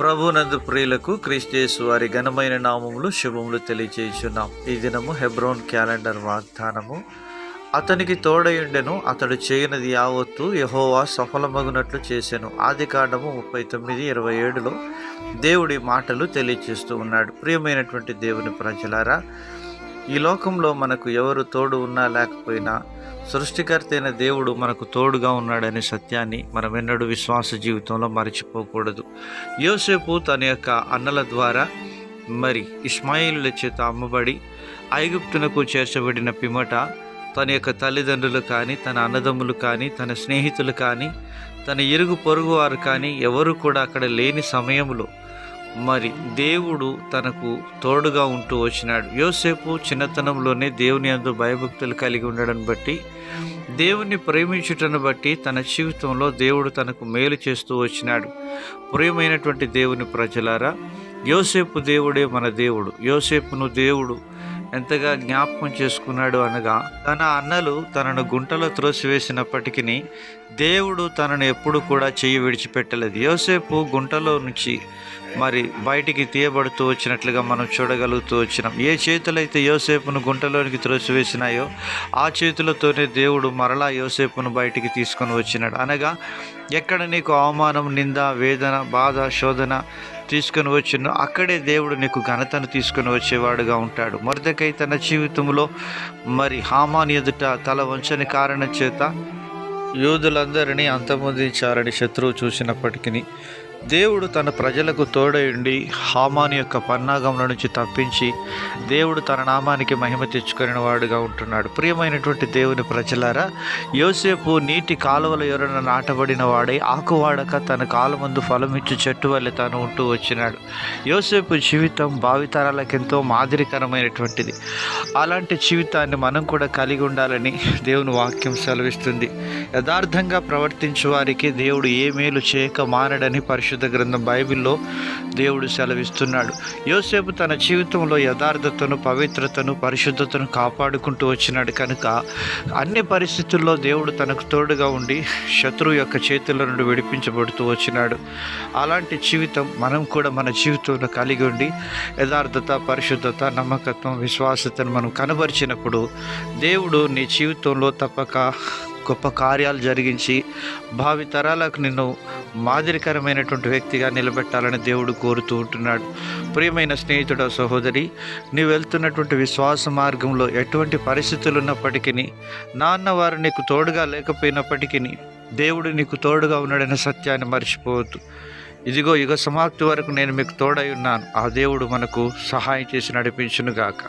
ప్రభునందు ప్రియులకు క్రీస్తేసు వారి ఘనమైన నామములు శుభములు తెలియచేయుచున్నాం. ఈ దినము హెబ్రోన్ క్యాలెండర్ వాగ్దానము. అతనికి తోడయుండెను అతడు చేయనది యావత్తు యహోవా సఫలమగునట్లు చేసెను. ఆది కాండము ముప్పై తొమ్మిది ఇరవై ఏడులో దేవుడి మాటలు తెలియచేస్తూ ఉన్నాడు. ప్రియమైనటువంటి దేవుని ప్రజలారా ఈ లోకంలో మనకు ఎవరు తోడు ఉన్నా లేకపోయినా సృష్టికర్త అయిన దేవుడు మనకు తోడుగా ఉన్నాడనే సత్యాన్ని మనం ఎన్నడూ విశ్వాస జీవితంలో మర్చిపోకూడదు. యోసేపు తన యొక్క అన్నల ద్వారా మరి ఇస్మాయిలుల చేత అమ్మబడి ఐగుప్తునకు చేర్చబడిన పిమట తన యొక్క తల్లిదండ్రులు కానీ తన అన్నదమ్ములు కానీ తన స్నేహితులు కానీ తన ఇరుగు పొరుగు వారు కానీ ఎవరు కూడా అక్కడ లేని సమయంలో మరి దేవుడు తనకు తోడుగా ఉంటూ వచ్చినాడు. యోసేపు చిన్నతనంలోనే దేవుని అందు భయభక్తులు కలిగి ఉండడం బట్టి దేవుణ్ణి ప్రేమించుటను బట్టి తన జీవితంలో దేవుడు తనకు మేలు చేస్తూ వచ్చినాడు. ప్రియమైనటువంటి దేవుని ప్రజలారా యోసేపు దేవుడే మన దేవుడు. యోసేపును దేవుడు ఎంతగా జ్ఞాపకం చేసుకున్నాడు అనగా తన అన్నలు తనను గుంటలో త్రోసివేసినప్పటికీ దేవుడు తనను ఎప్పుడు కూడా చెయ్యి విడిచిపెట్టలేదు. యోసేపు గుంటలో నుంచి మరి బయటికి తీయబడుతూ వచ్చినట్లుగా మనం చూడగలుగుతూ వచ్చినాం. ఏ చేతులైతే యోసేపును గుంటలోనికి త్రోసివేసినాయో ఆ చేతులతోనే దేవుడు మరలా యోసేపును బయటికి తీసుకొని వచ్చినాడు. అనగా ఎక్కడ నీకు అవమానం నింద వేదన బాధ శోధన తీసుకొని వచ్చిన. అక్కడే దేవుడు నీకు ఘనతను తీసుకొని వచ్చేవాడుగా ఉంటాడు. మరదకై తన జీవితంలో మరి హామాన్ ఎదుట తల వంచని కారణం చేత యూదులందరినీ అంతమొందించారని శత్రువు చూసినప్పటికీ దేవుడు తన ప్రజలకు తోడయుండి హామాని యొక్క పన్నాగముల నుంచి తప్పించి దేవుడు తన నామానికి మహిమ తెచ్చుకునే వాడుగా ఉంటున్నాడు. ప్రియమైనటువంటి దేవుని ప్రజలారా యోసేపు నీటి కాలువల ఎవరైనా నాటబడిన వాడై ఆకువాడక తన కాలమందు ఫలమిచ్చు చెట్టు వల్ల తాను ఉంటూ వచ్చినాడు. యోసేపు జీవితం భావితరాలకు ఎంతో మాదిరికరమైనటువంటిది. అలాంటి జీవితాన్ని మనం కూడా కలిగి ఉండాలని దేవుని వాక్యం సెలవిస్తుంది. యథార్థంగా ప్రవర్తించే వారికి దేవుడు ఏ మేలు చేయక మానడని పరిశుద్ధ గ్రంథం బైబిల్లో దేవుడు సెలవిస్తున్నాడు. యోసేపు తన జీవితంలో యథార్థతను పవిత్రతను పరిశుద్ధతను కాపాడుకుంటూ వచ్చినాడు కనుక అన్ని పరిస్థితుల్లో దేవుడు తనకు తోడుగా ఉండి శత్రువు యొక్క చేతుల నుండి విడిపించబడుతూ వచ్చినాడు. అలాంటి జీవితం మనం కూడా మన జీవితంలో కలిగి ఉండి యథార్థత పరిశుద్ధత నమ్మకత్వం విశ్వాసతను మనం కనబరిచినప్పుడు దేవుడు నీ జీవితంలో తప్పక గొప్ప కార్యాలు జరిగించి భావి తరాలకు నిన్ను మాదిరికరమైనటువంటి వ్యక్తిగా నిలబెట్టాలని దేవుడు కోరుతూ ఉంటున్నాడు. ప్రియమైన స్నేహితుడ సహోదరి నీవు వెళ్తున్నటువంటి విశ్వాస మార్గంలో ఎటువంటి పరిస్థితులు ఉన్నప్పటికీ నాన్న వారు నీకు తోడుగా లేకపోయినప్పటికీ దేవుడు నీకు తోడుగా ఉన్నాడనే సత్యాన్ని మర్చిపోవద్దు. ఇదిగో యుగ సమాప్తి వరకు నేను మీకు తోడై ఉన్నాను. ఆ దేవుడు మనకు సహాయం చేసి నడిపించునుగాక.